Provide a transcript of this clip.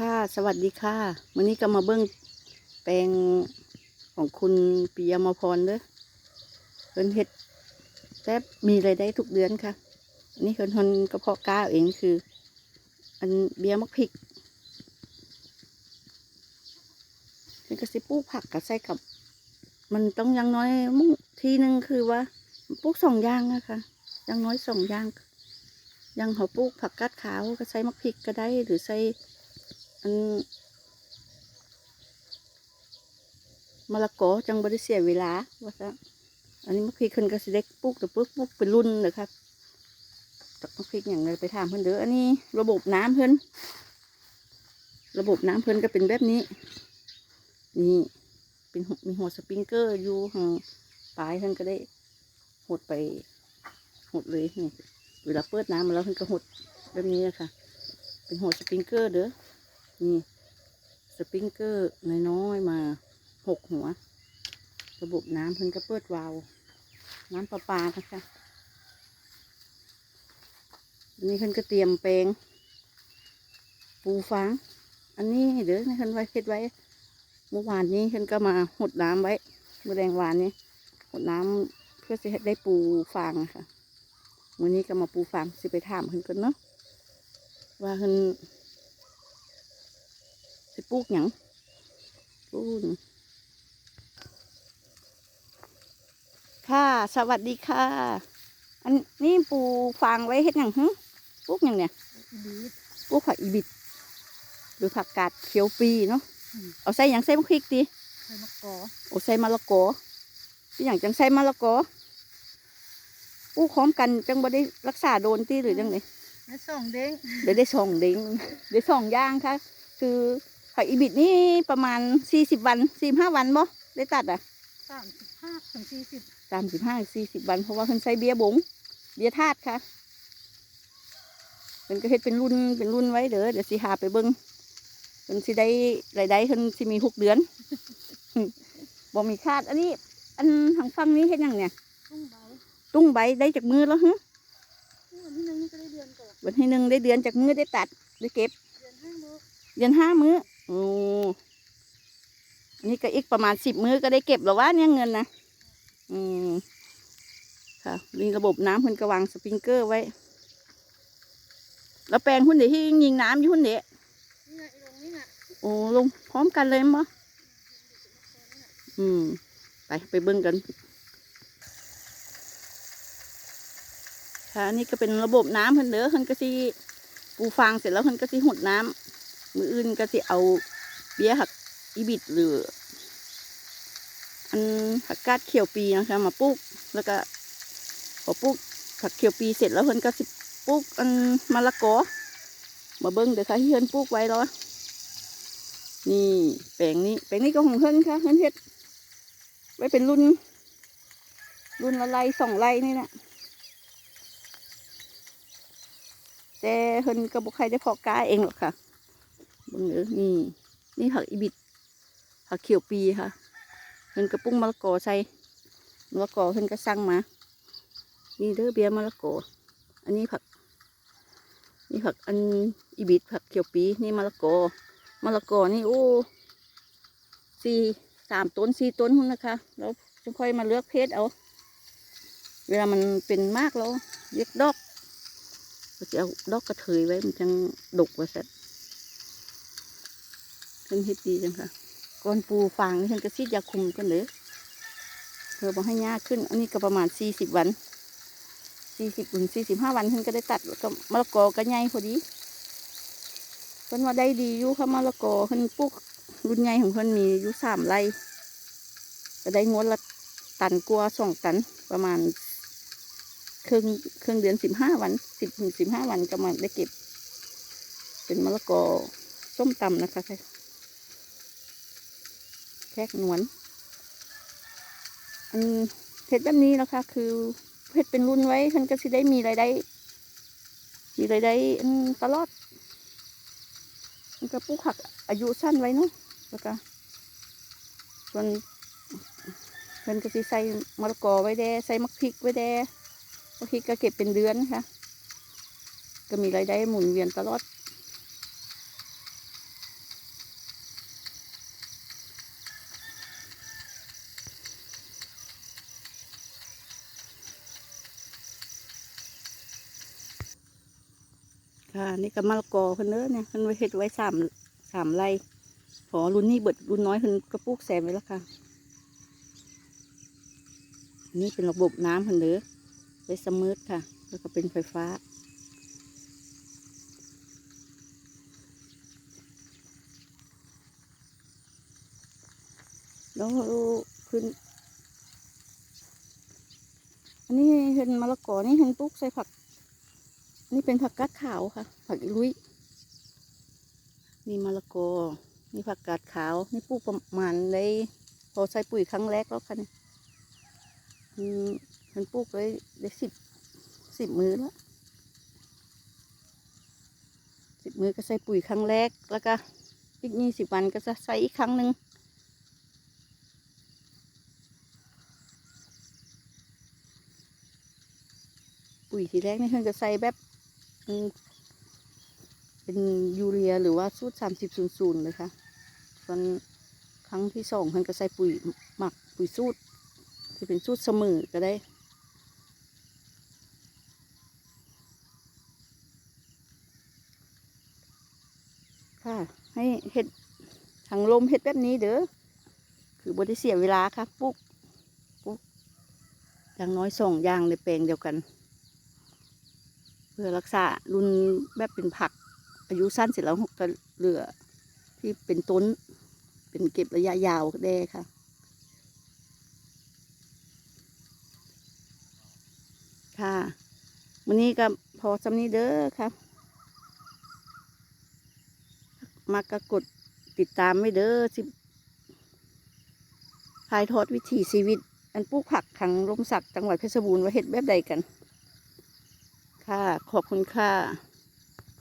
ค่ะ สวัสดีค่ะวันนี้ก็มาเบิ้งแปลงของคุณปิยมาพรเด้อเพิ่นเฮ็ดแต่มีรายได้ทุกเดือนค่ะ อันนี้เพิ่นทนกระเพาะก้าเองคือ อันเบียมักพริกเพิ่นก็สิปลูกผักกับใส่กับ มันต้องอยังน้อยมุ่งทีหนึ่งคือว่าปลูกสองอย่างอะคะอยังน้อยสองอย่างยังเขาปลูกผักกาดขาวก็ใส่มักพริกก็ได้หรือใส่ อันมะละกอจังบริเสียเวลาว่าซะอันนี้มะพริกขึ้นก็สิเด็กปลูกแต่ปลูกปลูกเป็นรุ่นนะครับตักมะพริกอย่างไรไปถามเพิ่อนเด้ออันนี้ระบบน้ำเพิ่อนระบบน้ำเพิ่อนก็เป็นแบบนี้ นี่เป็นมีหัวสปริงเกอร์อยู่ทางปลายเพิ่นก็ได้หดไปหดเลยนี่เวลาเปิดน้ำมาแล้วเพิ่นก็หดแบบนี้อะค่ะเป็นหัวสปริงเกอร์เด้อ นี่สปริงเกอร์น้อยๆมาหกหัว ระบบน้ำเพิ่นก็เปิดวาล์วน้ำประปานะคะอันนี้เพิ่นก็เตรียมแปลงปูฟาง อันนี้เด้อเพิ่นไว้เฮ็ดไว้ เมื่อวานนี้เพิ่นก็มาหดน้ำไว้เมื่อแรงวานนี้หดน้ำเพื่อจะได้ปูฟางค่ะวันนี้ก็มาปูฟางสิไปถามเพิ่นกันเนาะว่าเพิ่น ลูกหยังปลูกหยังค่ะ สวัสดีค่ะ อันนี้ปลูกฟางไว้เฮ็ดหยังหึปลูกหยังเนี่ยดีปลูกผักอีบิด หรือผักกาดเขียวปีเนาะ เอาใส่หยังใส่มะพริกดิใส่มะกอโอ้ใส่มะละกอที่อย่างจังใส่มะละกอปลูกพร้อมกันจังบ่ได้รักษาโดนที่หรือจังไดแล้วส่งเด้งเดี๋ยวได้สองเด้งได้สองอย่างค่ะ คือ ผักอีบิดนี่ประมาณสี่สิบวันสี่ห้าวันบ่ได้ตัดอะสามสิบห้าถึงสี่สิบสามสิบห้าสี่สิบวันเพราะว่าเพิ่นใส่เบียร์บงเบียร์ธาตุค่ะเพิ่นก็เฮ็ดเป็นรุ่นเป็นรุ่นไว้เด้อเดี๋ยวสิหาไปเบิ่งเพิ่นสิได้รายได้เพิ่นสิมีหกเดือนบ่มีคาด อันนี้ อันทางฝั่งนี้เฮ็ดหยังเนี่ย ตุ้งใบตุ้งใบได้จากมือแล้วฮะวันที่หนึ่งนี่ก็ได้เดือนก่อนวันที่หนึ่งได้เดือนจากมือได้ตัดได้เก็บเดือนห้าโมงเดือนห้ามื้อ โอ้อันนี้ก็อีกประมาณสิบมื้อก็ได้เก็บแล้วว่าเนี่ยเงินนะอืมค่ะมีระบบน้ำเพิ่นกระวางสปริงเกอร์ไว้ แล้วแปลงหุ้นเดี๋ยวที่ยิงน้ำอยู่หุ้นเดี๋ยวนี่ไงไอ้ตรงนี้น่ะโอ้ลงพร้อมกันเลยมั้งอืม ไปไปเบิ่งกัน ค่ะอันนี่ก็เป็นระบบน้ำเพิ่นเด้อเพิ่นก็สิปูฟางเสร็จแล้วเพิ่นก็สิหดน้ำ มืออื่นก็สิเอาเบี้ยหักอีบิดหรือ อันผักกาดเขียวปีนะคะ มาปลูกแล้วก็พอปลูกผักเขียวปีเสร็จแล้วเพิ่นก็สิปลูกอันมะละกอมาเบิ้งเดี๋ยวค่ะที่เพิ่นปลูกไว้แล้วนี่แปลงนี้แปลงนี้ก็ของเพิ่นค่ะเพิ่นเฮ็ดไว้เป็นรุ่น รุ่นละไร่สองไร่นี่นะแต่เพิ่นก็บ่ใครได้พอก้าเองหรอกค่ะ บิ่งเด้อนี่ นี่ผักอีบิดผักเขียวปีค่ะเพิ่นกระปุ้งมะละกอใส่มะละกอเพิ่นก็สั่งมา นี่เด้อเบียร์มะละกอ อันนี้ผัก นี่ผักอันอีบิดผักเขียวปี นี่มะละกอมะละกอนี่โอ้สี่สามต้นสี่ต้นพุ่นนะคะแล้วจะค่อยมาเลือกเพศเอา เวลามันเป็นมากแล้วเรียกดอกเราจะเอาดอกกระเทยไว้มันจังดกไว้เสร็ ขึ้นเฮ็ดดีจังค่ะก้อนปูฟางนี่ฉันก็ซีดยาคุมกันเลยเพื่อบอกให้ยากขึ้น อันนี้ก็ประมาณสี่สิบวันสี่สิบถึงสี่สิบห้าวันฉันก็ได้ตัดก็มะละกอก็ใหญ่พอดีเพิ่นว่าได้ดีอยู่ค่ะมะละกอเพิ่นปลูกรุ่นใหญ่ของเพิ่นมีอยู่สามไร่ก็ได้งวดละตันกลัวสองตันประมาณครึ่งครึ่งเดือนสิบห้าวันสิบถึงสิบห้าวันก็มาได้เก็บ เป็นมะละกอส้มตำนะคะ แทกหนวน อันเห็ดแบบนี้นะคะ คือเห็ดเป็นรุ่นไว้ท่านก็สิได้มีรายได้ มีรายได้ตลอดมันก็ปลูกผักอายุสั้นไว้เนาะแล้วก็ส่วนเพิ่นก็สิใส่มะละกอไว้แด้ใส่มะพริกไว้แด้มะพริกก็เก็บเป็นเดือนค่ะ ก็มีรายได้หมุนเวียนตลอด ค่ะ นี่ก็มะละกอเพิ่นเด้อเนี่ยเพิ่นไว้เฮ็ดไว้สามสามไร่พอรุ่นนี้เบิดรุ่นน้อยเพิ่นก็ปลูกแซมไว้แล้วค่ะ นี่เป็นระบบน้ำเพิ่นเด้อไว้สมูทค่ะ แล้วก็เป็นไฟฟ้าแล้วขึ้นอันนี้เห็นมะละกอนี่เห็นปลูกใส่ผัก นี่เป็นผักกาดขาวค่ะ ผักอีลุยนี่มะละกอนี่ผักกาดขาว นี่ปลูกประมาณได้พอใส่ปุ๋ยครั้งแรกแล้วค่ะเนี่ยมันปลูกได้ได้สิบสิบมือแล้วสิบมือก็ใส่ปุ๋ยครั้งแรกแล้วก็อีกยี่สิบวันก็จะใส่อีกครั้งหนึ่งปุ๋ยทีแรกนี่เพิ่นจะใส่แบบ เป็นยูเรียหรือว่าสูตรสามสิบศูนย์ศูนย์เลยค่ะส่วนครั้งที่สองเพิ่นก็ใส่ปุ๋ยหมักปุ๋ยสูตรที่เป็นสูตรเสมอก็ได้ค่ะ ให้เห็ดทางลมเห็ดแบบนี้เด้อคือบได้เสียเวลาค่ะปลูกปลูกอย่างน้อยสองอย่างในแปลงเดียวกัน เพื่อรักษารุ่นแบบเป็นผัก อายุสั้นเสร็จแล้วก็เหลือที่เป็นต้น เป็นเก็บระยะยาวได้ค่ะค่ะวันนี้ก็พอสำนี้เด้อครับ มากกดติดตามไม่เด้อสิพายทอดวิถีชีวิต อันปลูกผักขังลมสักจังหวัดเพชรบูรณ์ว่าเฮ็ดแบบใดกัน ค่ะ ขอบคุณค่ะ